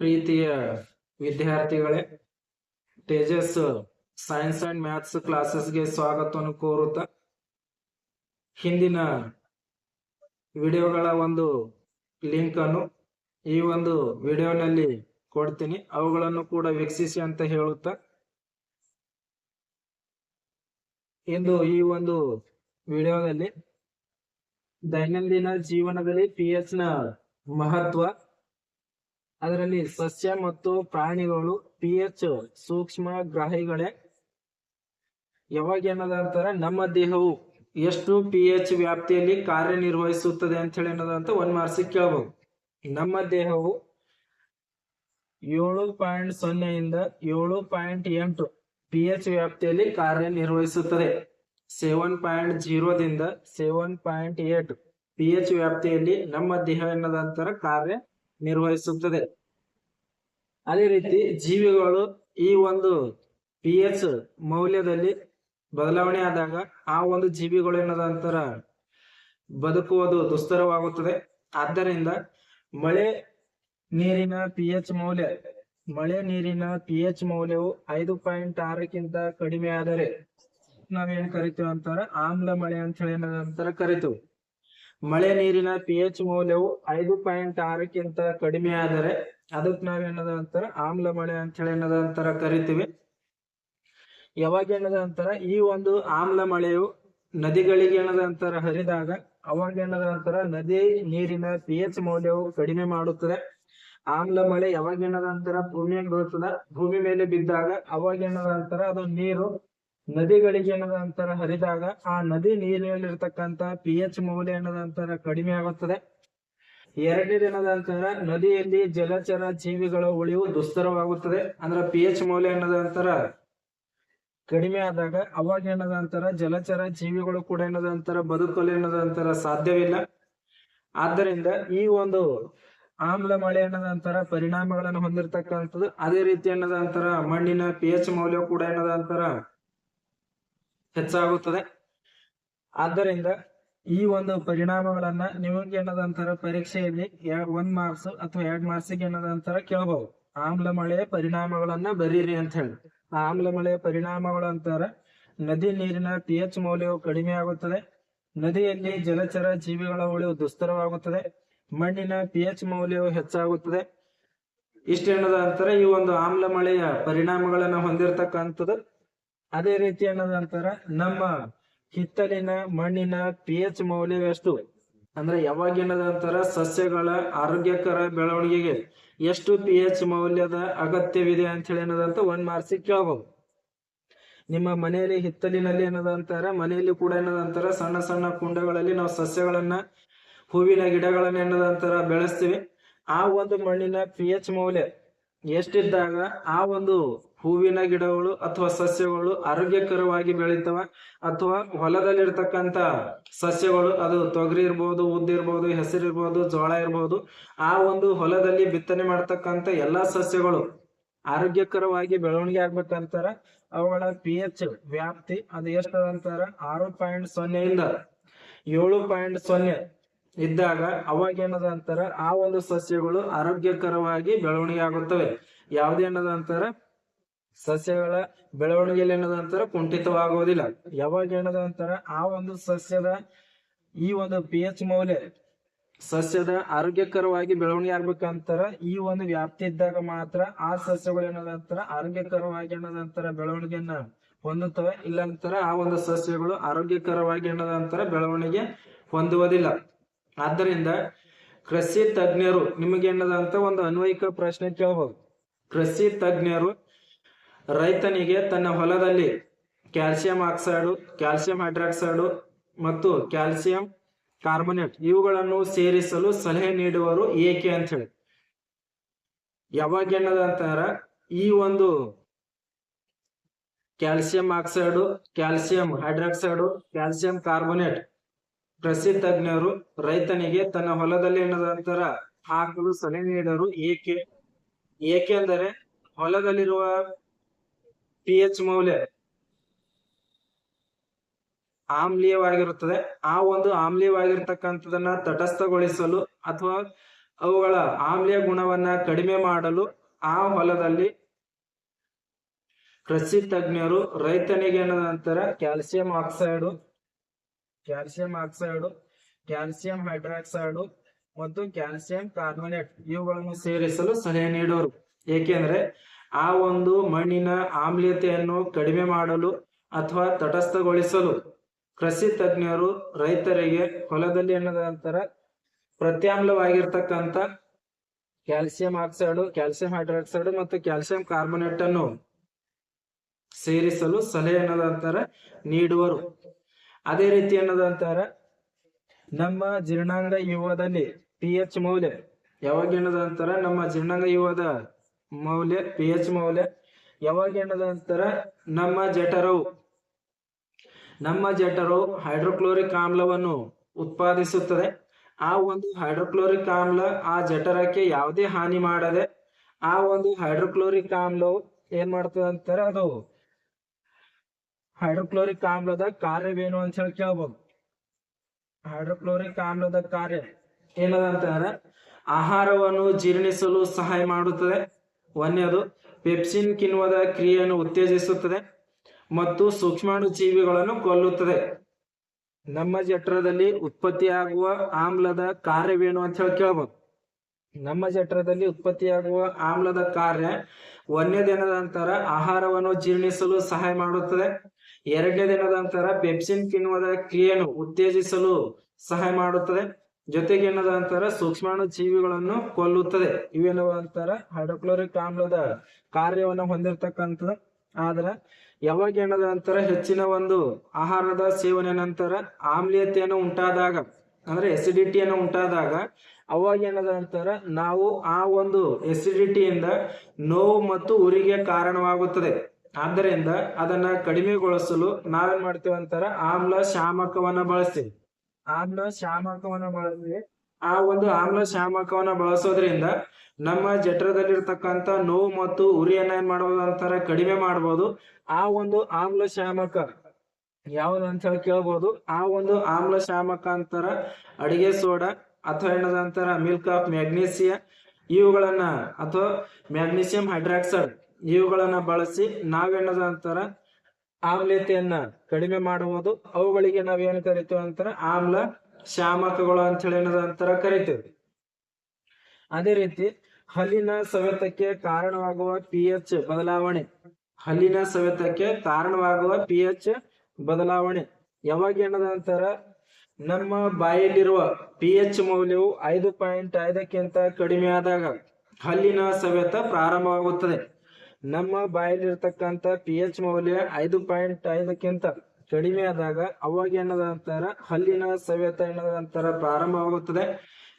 ಪ್ರೀತಿಯ ವಿದ್ಯಾರ್ಥಿಗಳೇ, Tejas science and maths ಕ್ಲಾಸಸ್ಗೆ ಸ್ವಾಗತವನ್ನು ಕೋರುತ್ತಾ ಹಿಂದಿನ ವಿಡಿಯೋಗಳ ಒಂದು ಲಿಂಕ್ ಅನ್ನು ಈ ಒಂದು ವಿಡಿಯೋನಲ್ಲಿ ಕೊಡ್ತೀನಿ. ಅವುಗಳನ್ನು ಕೂಡ ವೀಕ್ಷಿಸಿ ಅಂತ ಹೇಳುತ್ತಾ ಇಂದು ಈ ಒಂದು ವಿಡಿಯೋದಲ್ಲಿ ದೈನಂದಿನ ಜೀವನದಲ್ಲಿ ಪಿ ಎಚ್ನ ಮಹತ್ವ ಅದರಲ್ಲಿ ಸಸ್ಯ ಮತ್ತು ಪ್ರಾಣಿಗಳು ಪಿ ಎಚ್ ಸೂಕ್ಷ್ಮ ಗ್ರಾಹಿಗಳೇ. ಯಾವಾಗ ಏನದ ನಮ್ಮ ದೇಹವು ಎಷ್ಟು ಪಿ ಎಚ್ ವ್ಯಾಪ್ತಿಯಲ್ಲಿ ಕಾರ್ಯನಿರ್ವಹಿಸುತ್ತದೆ ಅಂತ ಹೇಳಿ ಏನದ ಅಂತ ಒಂದ್ ಮಾರ್ಸಿ ಕೇಳಬಹುದು ನಮ್ಮ ದೇಹವು ಏಳು ಪಾಯಿಂಟ್ ಸೊನ್ನೆಯಿಂದ ಏಳು ಪಾಯಿಂಟ್ ಎಂಟು ಪಿ ಎಚ್ ವ್ಯಾಪ್ತಿಯಲ್ಲಿ ಕಾರ್ಯನಿರ್ವಹಿಸುತ್ತದೆ. Seven point ಜೀರೋದಿಂದ seven point eight P H ವ್ಯಾಪ್ತಿಯಲ್ಲಿ ನಮ್ಮ ದೇಹ ಎನ್ನದಂತರ ಕಾರ್ಯ ನಿರ್ವಹಿಸುತ್ತದೆ. ಅದೇ ರೀತಿ ಜೀವಿಗಳು ಈ ಒಂದು ಪಿ ಎಚ್ ಮೌಲ್ಯದಲ್ಲಿ ಬದಲಾವಣೆ ಆದಾಗ ಆ ಒಂದು ಜೀವಿಗಳು ಏನದಂತರ ಬದುಕುವುದು ದುಸ್ತರವಾಗುತ್ತದೆ. ಆದ್ದರಿಂದ ಮಳೆ ನೀರಿನ ಪಿ ಎಚ್ ಮೌಲ್ಯ, ಮಳೆ ನೀರಿನ ಪಿ ಎಚ್ ಮೌಲ್ಯವು ಐದು ಪಾಯಿಂಟ್ ಆರಕ್ಕಿಂತ ಕಡಿಮೆ ಆದರೆ ನಾವೇನ್ ಕರಿತೀವಿ ಅಂತಾರ ಆಮ್ಲ ಮಳೆ ಅಂತ ಹೇಳಿ ಏನದಂತರ ಕರಿತೀವಿ. ಮಳೆ ನೀರಿನ ಪಿ ಎಚ್ ಮೌಲ್ಯವು ಐದು ಪಾಯಿಂಟ್ ಆರಕ್ಕಿಂತ ಕಡಿಮೆ ಆದರೆ ಅದಕ್ ನಾವೇನದ ಅಂತಾರ? ಆಮ್ಲ ಮಳೆ ಅಂತ ಹೇಳಿ ಏನದ ಅಂತಾರ ಕರಿತೀವಿ. ಯಾವಾಗ ಏನದ ಅಂತಾರ? ಈ ಒಂದು ಆಮ್ಲ ಮಳೆಯು ನದಿಗಳಿಗೆ ಏನದ ಅಂತಾರ? ಹರಿದಾಗ ಅವಾಗ ಏನದ ಅಂತಾರ? ನದಿ ನೀರಿನ ಪಿ ಎಚ್ ಮೌಲ್ಯವು ಕಡಿಮೆ ಮಾಡುತ್ತದೆ. ಆಮ್ಲ ಮಳೆ ಯಾವಾಗ ಏನದ ಅಂತಾರ? ಭೂಮಿಯಾಗ ಬೀಳ್ತದ ಭೂಮಿ ಮೇಲೆ ಬಿದ್ದಾಗ ಅವಾಗ ಏನದ ಅಂತಾರ? ಅದು ನೀರು ನದಿಗಳಿಗೆ ಏನದ ಅಂತಾರ ಹರಿದಾಗ ಆ ನದಿ ನೀರಿನಲ್ಲಿರ್ತಕ್ಕಂತ ಪಿ ಎಚ್ ಮೌಲ್ಯ ಏನದ ಅಂತಾರ ಕಡಿಮೆ ಆಗುತ್ತದೆ ಎರಡನೇದು ಏನದ ಅಂತಾರ ನದಿಯಲ್ಲಿ ಜಲಚರ ಜೀವಿಗಳ ಉಳಿವು ದುಸ್ತರವಾಗುತ್ತದೆ ಅಂದ್ರ ಪಿ ಎಚ್ ಮೌಲ್ಯ ಏನದ ಅಂತಾರ ಕಡಿಮೆ ಆದಾಗ ಅವಾಗ ಏನದ ಅಂತಾರ ಜಲಚರ ಜೀವಿಗಳು ಕೂಡ ಏನದ ಅಂತಾರ ಬದುಕಲು ಏನದ ಅಂತಾರ ಸಾಧ್ಯವಿಲ್ಲ ಆದ್ದರಿಂದ ಈ ಒಂದು ಆಮ್ಲ ಮಳೆ ಏನದ ಅಂತಾರ ಪರಿಣಾಮಗಳನ್ನು ಹೊಂದಿರತಕ್ಕಂಥದ್ದು ಅದೇ ರೀತಿ ಏನದ ಅಂತಾರ ಮಣ್ಣಿನ ಪಿ ಎಚ್ ಮೌಲ್ಯ ಕೂಡ ಏನದ ಅಂತಾರ ಹೆಚ್ಚಾಗುತ್ತದೆ. ಆದ್ದರಿಂದ ಈ ಒಂದು ಪರಿಣಾಮಗಳನ್ನ ನಿಮಗೆ ಏನದ ಅಂತಾರ ಪರೀಕ್ಷೆಯಲ್ಲಿ ಒಂದ್ ಮಾರ್ಕ್ಸ್ ಅಥವಾ ಎರಡ್ ಮಾರ್ಕ್ಸಿಗೆ ಏನದ ಅಂತಾರ ಕೇಳಬಹುದು ಆಮ್ಲ ಮಳೆಯ ಪರಿಣಾಮಗಳನ್ನ ಬರೀರಿ ಅಂತ ಹೇಳಿ. ಆಮ್ಲ ಮಳೆಯ ಪರಿಣಾಮಗಳು ಅಂತಾರ ನದಿ ನೀರಿನ ಪಿ ಎಚ್ ಮೌಲ್ಯವು ಕಡಿಮೆ ಆಗುತ್ತದೆ. ನದಿಯಲ್ಲಿ ಜಲಚರ ಜೀವಿಗಳ ಉಳಿವು ದುಸ್ತರವಾಗುತ್ತದೆ. ಮಣ್ಣಿನ ಪಿ ಎಚ್ ಮೌಲ್ಯವು ಹೆಚ್ಚಾಗುತ್ತದೆ. ಇಷ್ಟೇನದ ಅಂತಾರೆ ಈ ಒಂದು ಆಮ್ಲ ಮಳೆಯ ಪರಿಣಾಮಗಳನ್ನ ಹೊಂದಿರತಕ್ಕಂಥದ್ದು ಅದೇ ರೀತಿ ಏನದ ಅಂತಾರ, ನಮ್ಮ ಹಿತ್ತಲಿನ ಮಣ್ಣಿನ ಪಿ ಎಚ್ ಮೌಲ್ಯ ಎಷ್ಟು ಅಂದ್ರೆ ಯಾವಾಗ ಏನದ ಅಂತಾರ, ಸಸ್ಯಗಳ ಆರೋಗ್ಯಕರ ಬೆಳವಣಿಗೆಗೆ ಎಷ್ಟು ಪಿ ಎಚ್ ಮೌಲ್ಯದ ಅಗತ್ಯವಿದೆ ಅಂತ ಹೇಳಿ ಏನದಂತ ಒಂದ್ ಮಾರ್ಕ್ಸ್ ಕೇಳಬಹುದು ನಿಮ್ಮ ಮನೆಯಲ್ಲಿ, ಹಿತ್ತಲಿನಲ್ಲಿ ಏನದ ಅಂತಾರ, ಮನೆಯಲ್ಲಿ ಕೂಡ ಏನದ ಅಂತಾರ, ಸಣ್ಣ ಸಣ್ಣ ಕುಂಡಗಳಲ್ಲಿ ನಾವು ಸಸ್ಯಗಳನ್ನ, ಹೂವಿನ ಗಿಡಗಳನ್ನ ಏನದ ಅಂತಾರ ಬೆಳೆಸ್ತೀವಿ. ಆ ಒಂದು ಮಣ್ಣಿನ ಪಿ ಎಚ್ ಮೌಲ್ಯ ಎಷ್ಟಿದ್ದಾಗ ಆ ಒಂದು ಹೂವಿನ ಗಿಡಗಳು ಅಥವಾ ಸಸ್ಯಗಳು ಆರೋಗ್ಯಕರವಾಗಿ ಬೆಳೀತವ ಅಥವಾ ಹೊಲದಲ್ಲಿರ್ತಕ್ಕಂಥ ಸಸ್ಯಗಳು, ಅದು ತೊಗರಿ ಇರ್ಬೋದು ಉದ್ದಿರ್ಬೋದು ಹೆಸರು ಇರ್ಬೋದು, ಜೋಳ ಇರ್ಬೋದು, ಆ ಒಂದು ಹೊಲದಲ್ಲಿ ಬಿತ್ತನೆ ಮಾಡ್ತಕ್ಕಂಥ ಎಲ್ಲಾ ಸಸ್ಯಗಳು ಆರೋಗ್ಯಕರವಾಗಿ ಬೆಳವಣಿಗೆ ಆಗ್ಬೇಕಂತಾರ ಅವುಗಳ ಪಿ ಎಚ್ ವ್ಯಾಪ್ತಿ ಅದು ಎಷ್ಟು ಅಂತಾರ? ಆರು ಪಾಯಿಂಟ್ ಸೊನ್ನೆಯಿಂದ ಏಳು ಪಾಯಿಂಟ್ ಸೊನ್ನೆ ಇದ್ದಾಗ ಅವಾಗ ಏನದ ಅಂತಾರ? ಆ ಒಂದು ಸಸ್ಯಗಳು ಆರೋಗ್ಯಕರವಾಗಿ ಬೆಳವಣಿಗೆ ಆಗುತ್ತವೆ. ಯಾವ್ದೇನದ ಅಂತಾರ? ಸಸ್ಯಗಳ ಬೆಳವಣಿಗೆಯಲ್ಲಿ ಏನದ ಅಂತಾರ ಕುಂಠಿತವಾಗುವುದಿಲ್ಲ. ಯಾವಾಗ ಏನದ ಅಂತಾರ? ಆ ಒಂದು ಸಸ್ಯದ ಈ ಒಂದು ಪಿ ಎಚ್ ಮೌಲ್ಯ ಸಸ್ಯದ ಆರೋಗ್ಯಕರವಾಗಿ ಬೆಳವಣಿಗೆ ಆಗ್ಬೇಕಂತಾರ ಈ ಒಂದು ವ್ಯಾಪ್ತಿ ಇದ್ದಾಗ ಮಾತ್ರ ಆ ಸಸ್ಯಗಳು ಏನದ ಅಂತಾರ? ಆರೋಗ್ಯಕರವಾಗಿ ಏನದ ಅಂತಾರ? ಬೆಳವಣಿಗೆಯನ್ನ ಹೊಂದುತ್ತವೆ. ಇಲ್ಲ ಅಂತಾರ, ಆ ಒಂದು ಸಸ್ಯಗಳು ಆರೋಗ್ಯಕರವಾಗಿ ಏನದ ಅಂತಾರ? ಬೆಳವಣಿಗೆ ಹೊಂದುವುದಿಲ್ಲ. ಆದ್ದರಿಂದ ಕೃಷಿ ತಜ್ಞರು ನಿಮಗೆ ಏನದ ಅಂತ ಒಂದು ಅನ್ವಯಿಕ ಪ್ರಶ್ನೆ ಕೇಳಬಹುದು ಕೃಷಿ ತಜ್ಞರು ರೈತನಿಗೆ ತನ್ನ ಹೊಲದಲ್ಲಿ ಕ್ಯಾಲ್ಸಿಯಂ ಆಕ್ಸೈಡು, ಕ್ಯಾಲ್ಸಿಯಂ ಹೈಡ್ರಾಕ್ಸೈಡು ಮತ್ತು ಕ್ಯಾಲ್ಸಿಯಂ ಕಾರ್ಬೋನೇಟ್ ಇವುಗಳನ್ನು ಸೇರಿಸಲು ಸಲಹೆ ನೀಡುವರು ಏಕೆ ಅಂತ ಹೇಳಿ. ಯಾವಾಗ ಏನದ ಈ ಒಂದು calcium oxide, calcium hydroxide, calcium carbonate ಪ್ರಸಿದ್ಧಜ್ಞರು ರೈತನಿಗೆ ತನ್ನ ಹೊಲದಲ್ಲಿ ಏನದಂತರ ಹಾಕಲು ಸಲಹೆ ನೀಡರು ಏಕೆ? ಏಕೆಂದರೆ ಹೊಲದಲ್ಲಿರುವ ಪಿ ಎಚ್ ಮೌಲ್ಯ ಆಮ್ಲೀಯವಾಗಿರುತ್ತದೆ. ಆ ಒಂದು ಆಮ್ಲೀಯವಾಗಿರ್ತಕ್ಕಂಥದನ್ನ ತಟಸ್ಥಗೊಳಿಸಲು ಅಥವಾ ಅವುಗಳ ಆಮ್ಲೀಯ ಗುಣವನ್ನ ಕಡಿಮೆ ಮಾಡಲು ಆ ಹೊಲದಲ್ಲಿ ಕೃಷಿ ತಜ್ಞರು ರೈತನಿಗೆ ನಂತರ calcium oxide calcium oxide, calcium hydroxide ಮತ್ತು ಕ್ಯಾಲ್ಸಿಯಂ ಕಾರ್ಬೋನೇಟ್ ಇವುಗಳನ್ನು ಸೇರಿಸಲು ಸಲಹೆ ನೀಡೋರು. ಏಕೆಂದ್ರೆ ಆ ಒಂದು ಮಣ್ಣಿನ ಆಮ್ಲೀಯತೆಯನ್ನು ಕಡಿಮೆ ಮಾಡಲು ಅಥವಾ ತಟಸ್ಥಗೊಳಿಸಲು ಕೃಷಿ ತಜ್ಞರು ರೈತರಿಗೆ ಹೊಲದಲ್ಲಿ ಎನ್ನದ ನಂತರ ಪ್ರತ್ಯಾಮ್ಲವಾಗಿರ್ತಕ್ಕಂಥ ಕ್ಯಾಲ್ಸಿಯಂ ಆಕ್ಸೈಡ್, ಕ್ಯಾಲ್ಸಿಯಂ ಹೈಡ್ರಾಕ್ಸೈಡ್ ಮತ್ತು ಕ್ಯಾಲ್ಸಿಯಂ ಕಾರ್ಬೋನೇಟ್ ಅನ್ನು ಸೇರಿಸಲು ಸಲಹೆ ಅನ್ನೋದಂತರ ನೀಡುವರು. ಅದೇ ರೀತಿ ಅನ್ನೋದಂತರ ನಮ್ಮ ಜೀರ್ಣಾಂಗ ಯುವದಲ್ಲಿ ಪಿ ಎಚ್ ಮೌಲ್ಯ ಯಾವಾಗ ಅನ್ನೋದಂತರ ನಮ್ಮ ಜೀರ್ಣಾಂಗ ಯುವದ ಮೌಲ್ಯ ಪಿ ಎಚ್ ಮೌಲ್ಯ. ಯಾವಾಗ ಅನ್ನೋದಂತರ ನಮ್ಮ ಜಠರವು. ನಮ್ಮ ಜಠರವು ಹೈಡ್ರೋಕ್ಲೋರಿಕ್ ಆಮ್ಲವನ್ನು ಉತ್ಪಾದಿಸುತ್ತದೆ. ಆ ಒಂದು ಹೈಡ್ರೋಕ್ಲೋರಿಕ್ ಆಮ್ಲ ಆ ಜಠರಕ್ಕೆ ಯಾವುದೇ ಹಾನಿ ಮಾಡದೆ, ಆ ಒಂದು ಹೈಡ್ರೋಕ್ಲೋರಿಕ್ ಆಮ್ಲವು ಏನ್ ಮಾಡ್ತದೆ ಅಂತಾರೆ? ಅದು ಹೈಡ್ರೋಕ್ಲೋರಿಕ್ ಆಮ್ಲದ ಕಾರ್ಯವೇನು ಅಂತ ಹೇಳಿ ಕೇಳ್ಬೋದು. ಹೈಡ್ರೋಕ್ಲೋರಿಕ್ ಆಮ್ಲದ ಕಾರ್ಯ ಏನದ ಅಂತಂದ್ರೆ ಆಹಾರವನ್ನು ಜೀರ್ಣಿಸಲು ಸಹಾಯ ಮಾಡುತ್ತದೆ. ಒಂದನೇದು, ಪೆಪ್ಸಿನ್ ಕಿಣ್ವದ ಕ್ರಿಯೆಯನ್ನು ಉತ್ತೇಜಿಸುತ್ತದೆ ಮತ್ತು ಸೂಕ್ಷ್ಮಾಣು ಜೀವಿಗಳನ್ನು ಕೊಲ್ಲುತ್ತದೆ. ನಮ್ಮ ಜಠರದಲ್ಲಿ ಉತ್ಪತ್ತಿಯಾಗುವ ಆಮ್ಲದ ಕಾರ್ಯವೇನು ಅಂತ ಹೇಳಿ ಕೇಳ್ಬೋದು. ನಮ್ಮ ಜಠರದಲ್ಲಿ ಉತ್ಪತ್ತಿಯಾಗುವ ಆಮ್ಲದ ಕಾರ್ಯ ಒಂದನೇ ದಿನದ ನಂತರ ಆಹಾರವನ್ನು ಜೀರ್ಣಿಸಲು ಸಹಾಯ ಮಾಡುತ್ತದೆ. ಎರಡನೇ ದಿನದ ನಂತರ ಪೆಪ್ಸಿನ್ ಕಿಣ್ವದ ಕ್ರಿಯೆಯನ್ನು ಉತ್ತೇಜಿಸಲು ಸಹಾಯ ಮಾಡುತ್ತದೆ. ಜೊತೆಗೆ ಏನದ ಅಂತಾರ? ಸೂಕ್ಷ್ಮಾಣು ಜೀವಿಗಳನ್ನು ಕೊಲ್ಲುತ್ತದೆ. ಇವೇನವ ಅಂತಾರ? ಹೈಡ್ರೋಕ್ಲೋರಿಕ್ ಆಮ್ಲದ ಕಾರ್ಯವನ್ನು ಹೊಂದಿರತಕ್ಕಂಥದ್ದು ಆದ್ರ ಯಾವಾಗ ಏನದ ಅಂತಾರ? ಹೆಚ್ಚಿನ ಒಂದು ಆಹಾರದ ಸೇವನೆ ನಂತರ ಆಮ್ಲೀಯತೆಯನ್ನು ಉಂಟಾದಾಗ, ಅಂದ್ರೆ ಎಸಿಡಿಟಿಯನ್ನು ಉಂಟಾದಾಗ, ಅವಾಗ ಏನದ ಅಂತಾರ? ನಾವು ಆ ಒಂದು ಎಸಿಡಿಟಿಯಿಂದ ನೋವು ಮತ್ತು ಉರಿಗೆ ಕಾರಣವಾಗುತ್ತದೆ. ಆದ್ದರಿಂದ ಅದನ್ನ ಕಡಿಮೆಗೊಳಿಸಲು ನಾವೇನ್ ಮಾಡ್ತೀವಿ ಅಂತಾರ ಆಮ್ಲ ಶಾಮಕವನ್ನ ಬಳಸ್ತೀವಿ. ಆಮ್ಲ ಶಾಮಕವನ್ನ ಬಳಸಿ ಆ ಒಂದು ಆಮ್ಲ ಶಾಮಕವನ್ನ ಬಳಸೋದ್ರಿಂದ ನಮ್ಮ ಜಠರದಲ್ಲಿರ್ತಕ್ಕಂಥ ನೋವು ಮತ್ತು ಉರಿಯನ್ನ ಏನ್ ಮಾಡ್ಬೋದು ಅಂತಾರ? ಕಡಿಮೆ ಮಾಡಬಹುದು ಆ ಒಂದು ಆಮ್ಲ ಶಾಮಕ ಯಾವ್ದು ಅಂತ ಹೇಳಿ ಕೇಳ್ಬೋದು. ಆ ಒಂದು ಆಮ್ಲ ಶಾಮಕ ಅಂತಾರ ಅಡಿಗೆ ಸೋಡಾ ಅಥವಾ ಏನದ ಅಂತಾರ? Milk of magnesia. ಇವುಗಳನ್ನ ಅಥವಾ ಮ್ಯಾಗ್ನೀಸಿಯಂ ಹೈಡ್ರಾಕ್ಸೈಡ್ ಇವುಗಳನ್ನ ಬಳಸಿ ನಾವೇನದ ಅಂತಾರ? ಆಮ್ಲತೆಯನ್ನ ಕಡಿಮೆ ಮಾಡುವುದು. ಅವುಗಳಿಗೆ ನಾವೇನು ಕರಿತೀವಿ ಅಂತಾರ? ಆಮ್ಲ ಶಾಮಕಗಳು ಅಂತ ಹೇಳಿ ಅಂತಾರ ಕರಿತೀವಿ. ಅದೇ ರೀತಿ ಹಲ್ಲಿನ ಸವೆತಕ್ಕೆ ಕಾರಣವಾಗುವ ಪಿ ಎಚ್ ಬದಲಾವಣೆ. ಹಲ್ಲಿನ ಸವೆತಕ್ಕೆ ಕಾರಣವಾಗುವ ಪಿ ಎಚ್ ಬದಲಾವಣೆ. ಯಾವಾಗ ಏನದ ಅಂತಾರ? ನಮ್ಮ ಬಾಯಲ್ಲಿರುವ ಪಿ ಎಚ್ ಮೌಲ್ಯವು ಐದು ಪಾಯಿಂಟ್ ಐದಕ್ಕಿಂತ ಕಡಿಮೆ ಆದಾಗ ಹಲ್ಲಿನ ಸವೆತ ಪ್ರಾರಂಭವಾಗುತ್ತದೆ. ನಮ್ಮ ಬಾಯಲ್ಲಿರ್ತಕ್ಕಂಥ ಪಿ ಎಚ್ ಮೌಲ್ಯ ಐದು ಪಾಯಿಂಟ್ ಐದಕ್ಕಿಂತ ಕಡಿಮೆ ಆದಾಗ ಅವಾಗ ಏನದ ಹಲ್ಲಿನ ಸವೆತ ಏನದ ಪ್ರಾರಂಭವಾಗುತ್ತದೆ.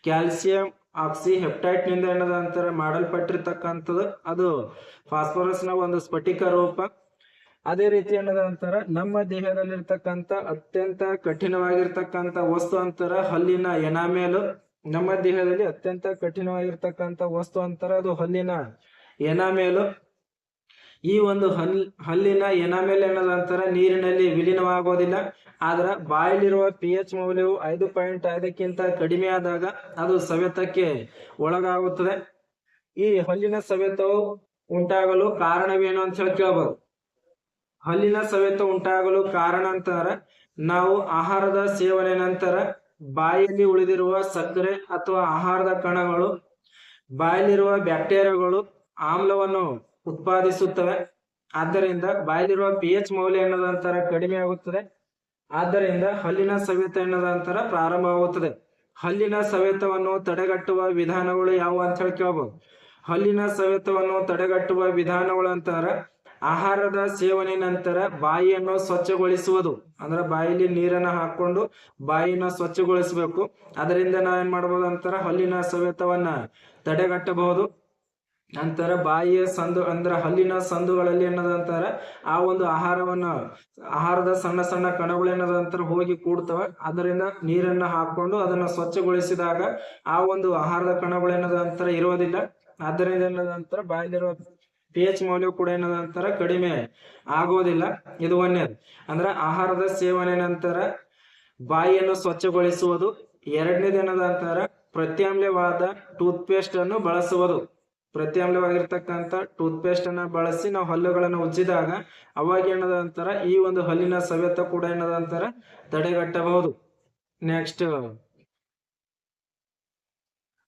ಕ್ಯಾಲ್ಸಿಯಂ ಆಕ್ಸಿ ಹೆಪ್ಟೈಟ್ನಿಂದ ಏನದ ಅಂತಾರ ಮಾಡಲ್ಪಟ್ಟಿರ್ತಕ್ಕಂಥದ್ದು. ಅದು ಫಾಸ್ಫರಸ್ನ ಒಂದು ಸ್ಫಟಿಕ ರೂಪ. ಅದೇ ರೀತಿ ಏನದ ಅಂತಾರ ನಮ್ಮ ದೇಹದಲ್ಲಿರ್ತಕ್ಕಂಥ ಅತ್ಯಂತ ಕಠಿಣವಾಗಿರ್ತಕ್ಕಂಥ ವಸ್ತು ಅಂತಾರ ಹಲ್ಲಿನ ಎನಾಮೇಲು. ನಮ್ಮ ದೇಹದಲ್ಲಿ ಅತ್ಯಂತ ಕಠಿಣವಾಗಿರ್ತಕ್ಕಂಥ ವಸ್ತು ಅಂತಾರ ಅದು ಹಲ್ಲಿನ ಎನಾಮೇಲು. ಈ ಒಂದು ಹಲ್, ಹಲ್ಲಿನ ಎನಾಮೆಲ್ ಏನದ ನಂತರ ನೀರಿನಲ್ಲಿ ವಿಲೀನವಾಗೋದಿಲ್ಲ. ಆದ್ರೆ ಬಾಯಲ್ಲಿರುವ ಪಿ ಎಚ್ ಮೌಲ್ಯವು ಐದು ಪಾಯಿಂಟ್ ಐದಕ್ಕಿಂತ ಕಡಿಮೆ ಆದಾಗ ಅದು ಸವೆತಕ್ಕೆ ಒಳಗಾಗುತ್ತದೆ. ಈ ಹಲ್ಲಿನ ಸವೆತವು ಉಂಟಾಗಲು ಕಾರಣವೇನು ಅಂತ ಹೇಳಿ ಕೇಳ್ಬೋದು. ಹಲ್ಲಿನ ಸವೆತ ಉಂಟಾಗಲು ಕಾರಣ ಅಂತಾರೆ ನಾವು ಆಹಾರದ ಸೇವನೆ ನಂತರ ಬಾಯಲ್ಲಿ ಉಳಿದಿರುವ ಸಕ್ಕರೆ ಅಥವಾ ಆಹಾರದ ಕಣಗಳು, ಬಾಯಲ್ಲಿರುವ ಬ್ಯಾಕ್ಟೀರಿಯಾಗಳು, ಆಮ್ಲವನ್ನು ಉತ್ಪಾದಿಸುತ್ತವೆ. ಆದ್ದರಿಂದ ಬಾಯಲ್ಲಿರುವ ಪಿ ಎಚ್ ಮೌಲ್ಯ ಎನ್ನದಂತರ ಕಡಿಮೆ ಆಗುತ್ತದೆ. ಆದ್ದರಿಂದ ಹಲ್ಲಿನ ಸವೆತ ಎನ್ನದಂತರ ಪ್ರಾರಂಭವಾಗುತ್ತದೆ ಹಲ್ಲಿನ ಸವೆತವನ್ನು ತಡೆಗಟ್ಟುವ ವಿಧಾನಗಳು ಯಾವುವು ಅಂತ ಹೇಳಿ ಕೇಳ್ಬೋದು. ಹಲ್ಲಿನ ಸವೆತವನ್ನು ತಡೆಗಟ್ಟುವ ವಿಧಾನಗಳು ಅಂತಾರ ಆಹಾರದ ಸೇವನೆ ನಂತರ ಬಾಯಿಯನ್ನು ಸ್ವಚ್ಛಗೊಳಿಸುವುದು. ಅಂದ್ರೆ ಬಾಯಿಲಿ ನೀರನ್ನು ಹಾಕೊಂಡು ಬಾಯಿನ ಸ್ವಚ್ಛಗೊಳಿಸಬೇಕು. ಅದರಿಂದ ನಾವೇನ್ ಮಾಡ್ಬೋದು ಅಂತಾರ ಹಲ್ಲಿನ ಸವೆತವನ್ನ ತಡೆಗಟ್ಟಬಹುದು. ನಂತರ ಬಾಯಿಯ ಸಂದು ಅಂದ್ರೆ ಹಲ್ಲಿನ ಸಂದುಗಳಲ್ಲಿ ಏನದಂತಾರ ಆ ಒಂದು ಆಹಾರವನ್ನ, ಆಹಾರದ ಸಣ್ಣ ಸಣ್ಣ ಕಣಗಳು ಏನದಂತಾರ ಹೋಗಿ ಕೂಡ್ತವ. ಅದರಿಂದ ನೀರನ್ನ ಹಾಕೊಂಡು ಅದನ್ನ ಸ್ವಚ್ಛಗೊಳಿಸಿದಾಗ ಆ ಒಂದು ಆಹಾರದ ಕಣಗಳು ಏನದಂತಾರ ಇರೋದಿಲ್ಲ ಆದ್ದರಿಂದ ಏನದಂತರ ಬಾಯಲ್ಲಿರುವ ಪಿ ಎಚ್ ಮೌಲ್ಯ ಕೂಡ ಏನದಂತರ ಕಡಿಮೆ ಆಗೋದಿಲ್ಲ. ಇದು ಒಂದೇದು. ಅಂದ್ರೆ ಆಹಾರದ ಸೇವನೆ ನಂತರ ಬಾಯಿಯನ್ನು ಸ್ವಚ್ಛಗೊಳಿಸುವುದು. ಎರಡನೇದು ಪ್ರತ್ಯಾಮ್ಲವಾದ ಟೂತ್ ಪೇಸ್ಟ್ ಅನ್ನು ಬಳಸುವುದು. ಪ್ರತ್ಯಾಮ್ಲವಾಗಿರ್ತಕ್ಕಂಥ ಟೂತ್ ಪೇಸ್ಟ್ ಅನ್ನ ಬಳಸಿ ನಾವು ಹಲ್ಲುಗಳನ್ನು ಉಜ್ಜಿದಾಗ ಅವಾಗ ಏನದ ಅಂತಾರ ಈ ಒಂದು ಹಲ್ಲಿನ ಸವೆತ ಕೂಡ ಏನದ ಅಂತಾರ ತಡೆಗಟ್ಟಬಹುದು. ನೆಕ್ಸ್ಟ್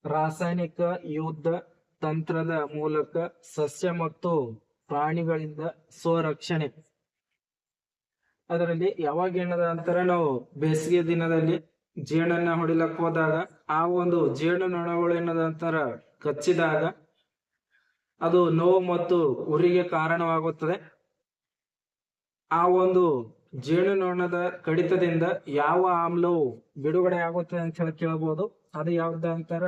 ರಾಸಾಯನಿಕ ಯುದ್ಧ ತಂತ್ರದ ಮೂಲಕ ಸಸ್ಯ ಮತ್ತು ಪ್ರಾಣಿಗಳಿಂದ ಸ್ವರಕ್ಷಣೆ ಅದರಲ್ಲಿ ಯಾವಾಗ ಏನದ ಅಂತಾರ ನಾವು ಬೇಸಿಗೆ ದಿನದಲ್ಲಿ ಜೇಡನ್ನ ಹೊಡಿಲಕ್ ಹೋದಾಗ ಆ ಒಂದು ಜೇಡು ನೊಣಗಳು ಏನದ ಅಂತಾರ ಕಚ್ಚಿದಾಗ ಅದು ನೋವು ಮತ್ತು ಉರಿಗೆ ಕಾರಣವಾಗುತ್ತದೆ. ಆ ಒಂದು ಜೇನು ನೊಣದ ಕಡಿತದಿಂದ ಯಾವ ಆಮ್ಲವು ಬಿಡುಗಡೆ ಆಗುತ್ತದೆ ಅಂತ ಹೇಳಿ ಕೇಳಬಹುದು. ಅದು ಯಾವ್ದು ಅಂತಾರ?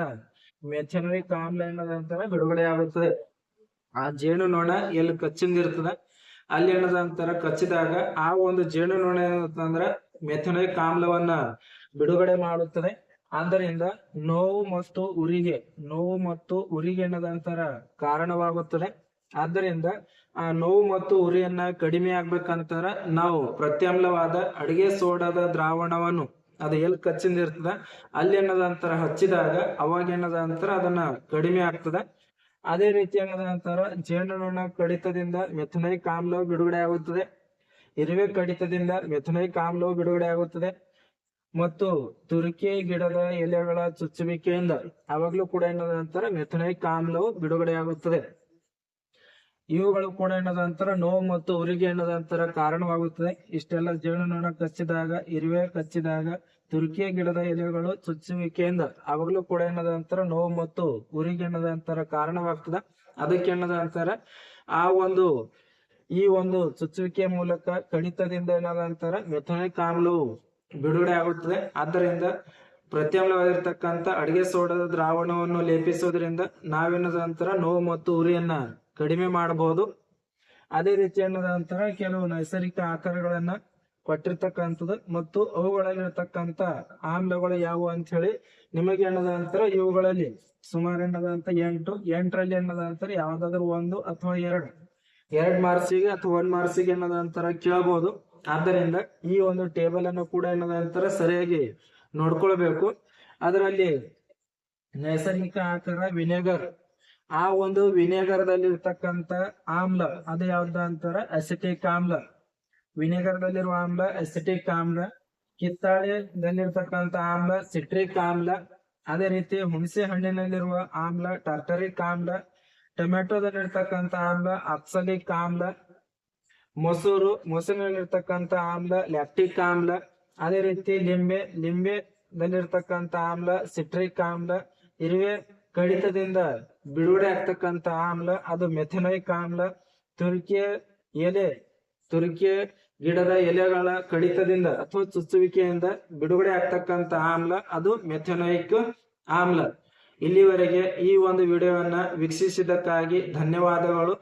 ಮೆಥೆನರಿಕ್ ಆಮ್ಲ ಏನದ ಅಂತಾರ ಬಿಡುಗಡೆ ಆಗುತ್ತದೆ ಆ ಜೇನು ನೊಣ ಎಲ್ಲಿ ಕಚ್ಚಿಂದಿರ್ತದ, ಅಲ್ಲಿ ಏನದ ಅಂತಾರ ಕಚ್ಚಿದಾಗ ಆ ಒಂದು ಜೇನು ನೊಣ ಏನಂತಂದ್ರ ಮೆಥೆನರಿಕ್ ಆಮ್ಲವನ್ನ ಬಿಡುಗಡೆ ಮಾಡುತ್ತದೆ. ಆದ್ದರಿಂದ ನೋವು ಮತ್ತು ಉರಿಗೆ, ನೋವು ಮತ್ತು ಉರಿಗೆ ಅನ್ನದಂತರ ಕಾರಣವಾಗುತ್ತದೆ. ಆದ್ದರಿಂದ ಆ ನೋವು ಮತ್ತು ಉರಿಯನ್ನ ಕಡಿಮೆ ಆಗ್ಬೇಕಂತಾರ ನಾವು ಪ್ರತ್ಯಾಮ್ಲವಾದ ಅಡಿಗೆ ಸೋಡಾದ ದ್ರಾವಣವನ್ನು, ಅದು ಎಲ್ಲಿ ಕಚ್ಚಿಂದಿರ್ತದ ಅಲ್ಲಿ ಏನದ ಅಂತಾರ ಹಚ್ಚಿದಾಗ ಅವಾಗ ಏನದ ಅಂತಾರ ಅದನ್ನ ಕಡಿಮೆ ಆಗ್ತದ. ಅದೇ ರೀತಿ ಏನದ ಅಂತಾರ ಜೇನುನೊಣ ಕಡಿತದಿಂದ ಮೆಥನೈಕ್ ಆಮ್ಲ ಬಿಡುಗಡೆ ಆಗುತ್ತದೆ ಇರುವೆ ಕಡಿತದಿಂದ ಮೆಥನೈಕ್ ಆಮ್ಲವು ಬಿಡುಗಡೆ ಆಗುತ್ತದೆ ಮತ್ತು ತುರಿಕೆ ಗಿಡದ ಎಲೆಗಳ ಚುಚ್ಚುವಿಕೆಯಿಂದ ಅವಾಗ್ಲೂ ಕೂಡ ಏನದ ಅಂತಾರೆ ಮೆಥನೈಕ್ ಆಮ್ಲವು ಬಿಡುಗಡೆ ಆಗುತ್ತದೆ ಇವುಗಳು ಕೂಡ ಏನದ ನಂತರ ನೋವು ಮತ್ತು ಉರಿಗೆ ಏನದಂತರ ಕಾರಣವಾಗುತ್ತದೆ. ಇಷ್ಟೆಲ್ಲ ಜೇನುನೊಣ ಕಚ್ಚಿದಾಗ, ಇರುವೆ ಕಚ್ಚಿದಾಗ ತುರ್ಕಿಯ ಗಿಡದ ಎಲೆಗಳು ಚುಚ್ಚುವಿಕೆಯಿಂದ ಅವಾಗ್ಲೂ ಕೂಡ ಏನದ ನಂತರ ನೋವು ಮತ್ತು ಉರಿಗೆ ಅಂತರ ಕಾರಣವಾಗ್ತದೆ. ಅದಕ್ಕೆ ಏನದಂತರ ಆ ಒಂದು, ಈ ಒಂದು ಚುಚ್ಚುವಿಕೆ ಮೂಲಕ ಕಡಿತದಿಂದ ಏನದ ಅಂತಾರೆ ಮೆಥನೈಕ್ ಆಮ್ಲವು ಬಿಡುಗಡೆ ಆಗುತ್ತದೆ. ಆದ್ದರಿಂದ ಪ್ರತ್ಯಮ್ಲವಾಗಿರ್ತಕ್ಕಂಥ ಅಡಿಗೆ ಸೋಡದ ದ್ರಾವಣವನ್ನು ಲೇಪಿಸೋದ್ರಿಂದ ನಾವೇನದ ನಂತರ ನೋವು ಮತ್ತು ಉರಿಯನ್ನ ಕಡಿಮೆ ಮಾಡಬಹುದು. ಅದೇ ರೀತಿ ಏನದ ಅಂತಾರ ಕೆಲವು ನೈಸರ್ಗಿಕ ಆಕಾರಗಳನ್ನ ಕೊಟ್ಟಿರ್ತಕ್ಕಂಥದ್ದು ಮತ್ತು ಅವುಗಳಲ್ಲಿರ್ತಕ್ಕಂಥ ಆಮ್ಲಗಳು ಯಾವುವು ಅಂತ ಹೇಳಿ ನಿಮಗೆ ಏನದ ಅಂತಾರ ಇವುಗಳಲ್ಲಿ ಸುಮಾರು ಏನದ ಅಂತ ಎಂಟು, ಎಂಟರಲ್ಲಿ ಏನದ ಅಂತಾರ ಯಾವ್ದಾದ್ರು ಒಂದು ಅಥವಾ ಎರಡು. ಎರಡು ಮಾರ್ಸಿಗೆ ಅಥವಾ ಒಂದ್ ಮಾರ್ಸಿಗೆ ಏನದ ಅಂತಾರ ಕೇಳಬಹುದು ಆದ್ದರಿಂದ ಈ ಒಂದು ಟೇಬಲ್ ಅನ್ನು ಕೂಡ ಏನದ ಅಂತಾರ ಸರಿಯಾಗಿ ನೋಡ್ಕೊಳ್ಬೇಕು. ಅದರಲ್ಲಿ ನೈಸರ್ಗಿಕ ಆಕಾರ, ವಿನೆಗರ್. ಆ ಒಂದು ವಿನೆಗರ್ದಲ್ಲಿರ್ತಕ್ಕಂಥ ಆಮ್ಲ, ಅದು ಯಾವ್ದ ಅಂತಾರ? ಅಸಿಟಿಕ್ ಆಮ್ಲ. ವಿನೆಗರ್ದಲ್ಲಿರುವ ಆಮ್ಲ ಅಸಿಟಿಕ್ ಆಮ್ಲ. ಕಿತ್ತಾಳೆದಲ್ಲಿರ್ತಕ್ಕಂಥ ಆಮ್ಲ ಸಿಟ್ರಿಕ್ ಆಮ್ಲ. ಅದೇ ರೀತಿ ಹುಣಸೆ ಹಣ್ಣಿನಲ್ಲಿರುವ ಆಮ್ಲ ಟಾರ್ಟರಿಕ್ ಆಮ್ಲ. ಟೊಮೆಟೊದಲ್ಲಿರ್ತಕ್ಕಂತ ಆಮ್ಲ ಅಕ್ಸಲಿಕ್ ಆಮ್ಲ. ಮೊಸರು, ಮೊಸರಿನಲ್ಲಿರ್ತಕ್ಕಂಥ ಆಮ್ಲ, ಲ್ಯಾಕ್ಟಿಕ್ ಆಮ್ಲ, ಅದೇ ರೀತಿ ಲಿಂಬೆ ಲಿಂಬೆದಲ್ಲಿರ್ತಕ್ಕಂಥ ಆಮ್ಲ, ಸಿಟ್ರಿಕ್ ಆಮ್ಲ, ಇರುವೆ ಕಡಿತದಿಂದ ಬಿಡುಗಡೆ ಆಗ್ತಕ್ಕಂಥ ಆಮ್ಲ, ಅದು ಮೆಥನೈಕ್ ಆಮ್ಲ ತುರ್ಕಿಯ ಎಲೆ ತುರ್ಕಿಯ ಗಿಡದ ಎಲೆಗಳ ಕಡಿತದಿಂದ ಅಥವಾ ಚುಚ್ಚುವಿಕೆಯಿಂದ ಬಿಡುಗಡೆ ಆಗ್ತಕ್ಕಂಥ ಆಮ್ಲ, ಅದು ಮೆಥನೈಕ್ ಆಮ್ಲ. ಇಲ್ಲಿವರೆಗೆ ಈ ಒಂದು ವಿಡಿಯೋವನ್ನ ವೀಕ್ಷಿಸಿದ್ದಕ್ಕಾಗಿ ಧನ್ಯವಾದಗಳು.